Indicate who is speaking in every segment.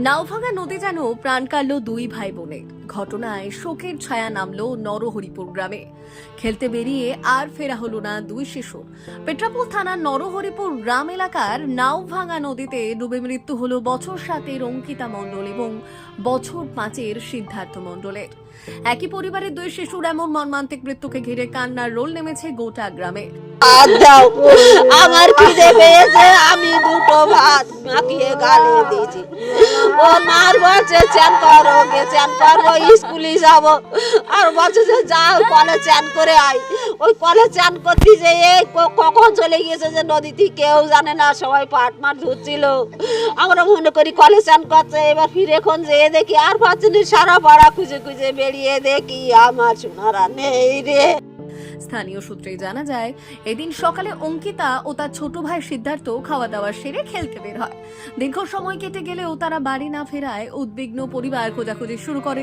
Speaker 1: নাওভাঙা নদী যেন প্রাণ কাড়ল দুই ভাই বোনে ঘটনায় শোকের ছায়া নামলো নরহরিপুর গ্রামে। খেলতে বেরিয়ে আর ফেরা হলো না দুই শিশু। পেট্রাপুল থানার নরহরিপুর গ্রাম এলাকার নাওভাঙা নদীতে ডুবে মৃত্যু হলো বছর সাতের অঙ্কিতা মণ্ডল এবং বছর পাঁচের সিদ্ধার্থ মণ্ডলের। একই পরিবারের দুই শিশুর এমন মর্মান্তিক মৃত্যুকে ঘিরে কান্নার রোল নেমেছে গোটা গ্রামে।
Speaker 2: ভাত দাও। আমার খিদে পেয়েছে আমি দুটো ভাত মাখিয়ে গালে দিয়েছি। ও মার বলছে চ্যান করো গে চ্যান করব স্কুলে যাব। আর বলছে যে যা কলে চ্যান করে আয়। ওই কলে চ্যান করতে ক- কখন চলে গিয়েছে যে নদীতে কেউ জানে না, সবাই পাট মাঠ ধুচ্ছিল আমরা মনে করি কলে চ্যান করছে, এবার ফিরে এখন যেয়ে দেখি আর পাচ্ছি সারা পাড়া খুঁজে খুঁজে বেরিয়ে দেখি, আমার সোনারা নেই রে।
Speaker 1: স্থানীয় সূত্রে জানা যায় এদিন সকালে অঙ্কিতা ও তার ছোট ভাই সিদ্ধার্থ খাওয়া দাওয়া সেরে খেলতে বের হয়। দীর্ঘ সময় কেটে গেলেও তারা বাড়ি না ফেরায় উদ্বিগ্ন পরিবার খোঁজাখুঁজি শুরু করে।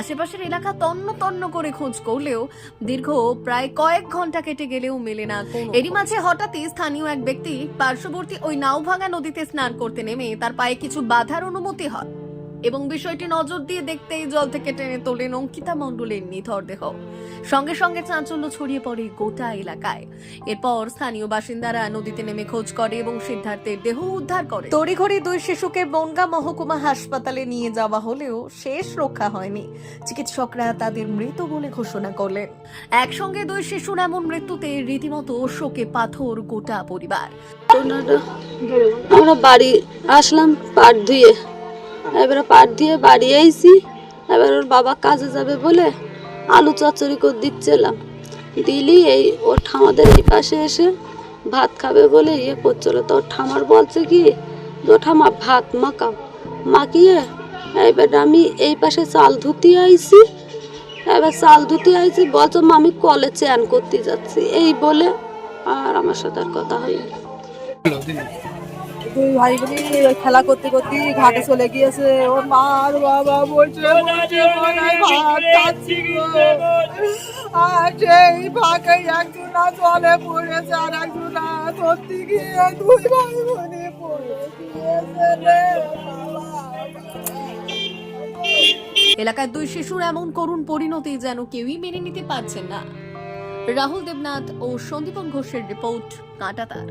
Speaker 1: আশেপাশের এলাকা তন্ন তন্ন করে খোঁজ করলেও দীর্ঘ প্রায় কয়েক ঘণ্টা কেটে গেলেও মেলে না। এরই মাঝে হঠাৎই স্থানীয় এক ব্যক্তি পার্শ্ববর্তী ওই নাওভাঙা নদীতে স্নান করতে নেমে তার পায়ে কিছু বাধার অনুমতি হয়। এবং বিষয়টি নজর দিয়ে দেখতেই জল থেকে টেনে তোলেন অঙ্কিতা মণ্ডলের নিথর দেহ। সঙ্গে সঙ্গে চাঞ্চল্য ছড়িয়ে পড়ে গোটা এলাকায়। এরপর স্থানীয় বাসিন্দারা নদীতে নেমে খোঁজ করে এবং সিদ্ধার্থের দেহ উদ্ধার করে। তড়িঘড়ি দুই শিশুকে বনগা মহকুমা হাসপাতালে নিয়ে যাওয়া হলেও শেষ রক্ষা হয়নি। চিকিৎসকরা তাদের মৃত বলে ঘোষণা করলেন। একসঙ্গে দুই শিশুর এমন মৃত্যুতে রীতিমতো শোকে পাথর গোটা পরিবার।
Speaker 3: আমরা বাড়ি আসলাম পাট ধুয়ে। এবারে পাট দিয়ে বাড়ি আইছি। এবার ওর বাবা কাজে যাবে বলে আলু চচ্চড়ি করে দিচ্ছিলাম। দিলি এই ওর ঠামাদের এই পাশে এসে ভাত খাবে বলে ইয়ে করছিল। তো ঠামার বলছে কি যে, ও ঠামা ভাত মাখাও। মাখিয়ে এবার আমি এই পাশে চাল ধুতে আইছি। এবার চাল ধুতি আইছি বলছো আমি কলে চ্যান করতে যাচ্ছি। এই বলে আর আমার সাথে আর কথা হয়নি।
Speaker 4: দুই ভাই খেলা করতে করতে ঘাটে চলে গিয়েছে। ওর মা আর বাবা বলছে। আর দুই
Speaker 1: এলাকার দুই শিশুর এমন করুণ পরিণতি যেন কেউই মেনে নিতে পারছেন না। রাহুল দেবনাথ ও সন্দীপন ঘোষের রিপোর্ট কাঁটাতার।